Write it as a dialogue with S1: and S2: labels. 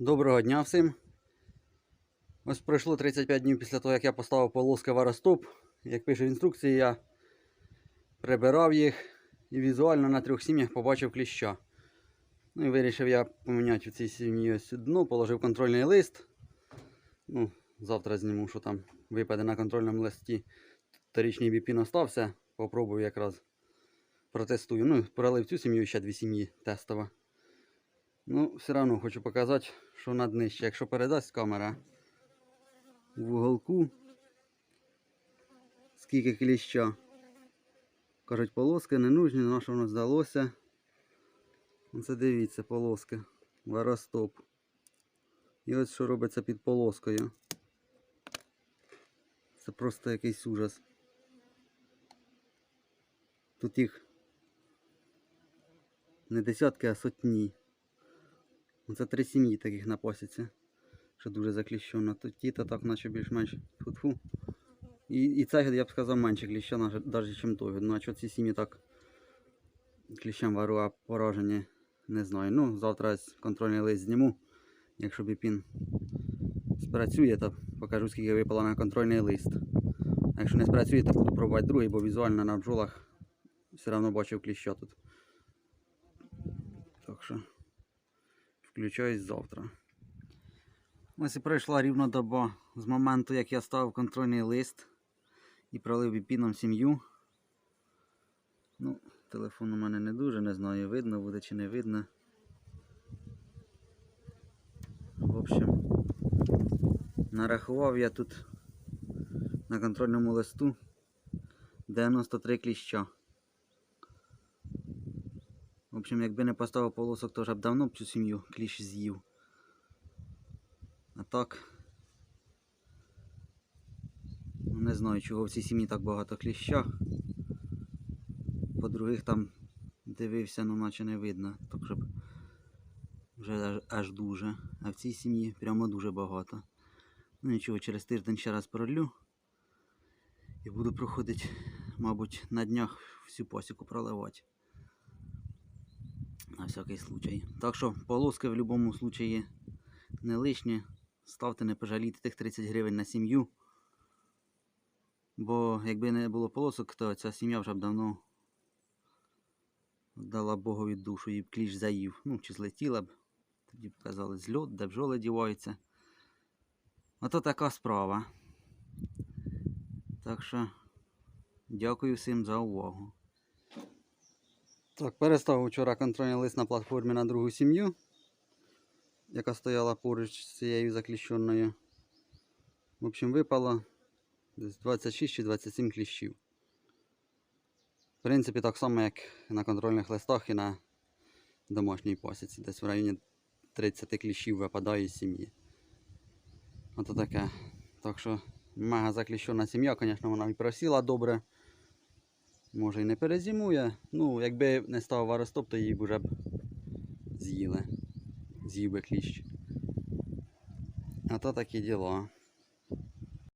S1: Доброго дня всім. Ось пройшло 35 днів після того, як я поставив полоски варостоп. Як пише в інструкції, я прибирав їх і візуально на трьох сім'ях побачив кліща. Ну і вирішив я поміняти в цій сім'ї ось дно, положив контрольний лист. Ну, завтра зніму, що там випаде на контрольному листі. Торічний біпін остався. Попробую якраз протестую. Ну, пролив цю сім'ю ще дві сім'ї тестово. Ну, все одно хочу показати, що на днище. Якщо передасть камера в уголку, скільки кліща. Кажуть, полоски не нужні, на що воно здалося. Оце дивіться, полоски. Варостоп. І ось що робиться під полоскою. Це просто якийсь ужас. Тут їх не десятки, а сотні. Це три сім'ї таких на посіці. Що дуже закліщено. Тут ті то так, наче більш-менш фу І, і це, я б сказав, менше кліща, навіть ніж той. Ну, а що ці сім'ї так кліщем вару, а поражені, не знаю. Ну, завтра контрольний лист зніму. Якщо біпін спрацює, то покажу, скільки випало на контрольний лист. А якщо не спрацює, то буду пробувати другий, бо візуально на бджолах все одно бачив кліща тут. Так що включаюсь завтра. Ось і пройшла рівно доба з моменту, як я ставив контрольний лист і пролив біпіном сім'ю. Ну, телефон у мене не дуже, не знаю, видно буде чи не видно. В общем, нарахував я тут на контрольному листу 93 кліща. В общем, якби не поставив полосок, то вже б давно б цю сім'ю кліщ з'їв. А так. Ну, не знаю, чого в цій сім'ї так багато кліща. По других там дивився, ну наче не видно. Так щоб вже аж, дуже. А в цій сім'ї прямо дуже багато. Ну нічого, через тиждень ще раз пролю. І буду проходити, мабуть, на днях всю посіку проливати. На всякий случай. Так що полоски в будь-якому случаї не лишні. Ставте, не пожалійте тих 30 гривень на сім'ю. Бо якби не було полосок, то ця сім'я вже б давно дала Богові душу і б кліщ заїв. Ну, чи злетіла б. Тоді б казали зльот, де бджоли діваються. Ото така справа. Так що дякую всім за увагу. Так, переставив вчора контрольний лист на платформі на другу сім'ю, яка стояла поруч з цією закліщеною. В общем, випало десь 26 чи 27 кліщів. В принципі, так само, як на контрольних листах і на домашній посіці. Десь в районі 30 кліщів випадає з сім'ї. Ото таке. Так що мега закліщена сім'я, звісно, вона і просіла добре. Може і не перезимує. Ну, якби не став варостоп, то її б вже б з'їли. З'їв би кліщ. А то такі діла.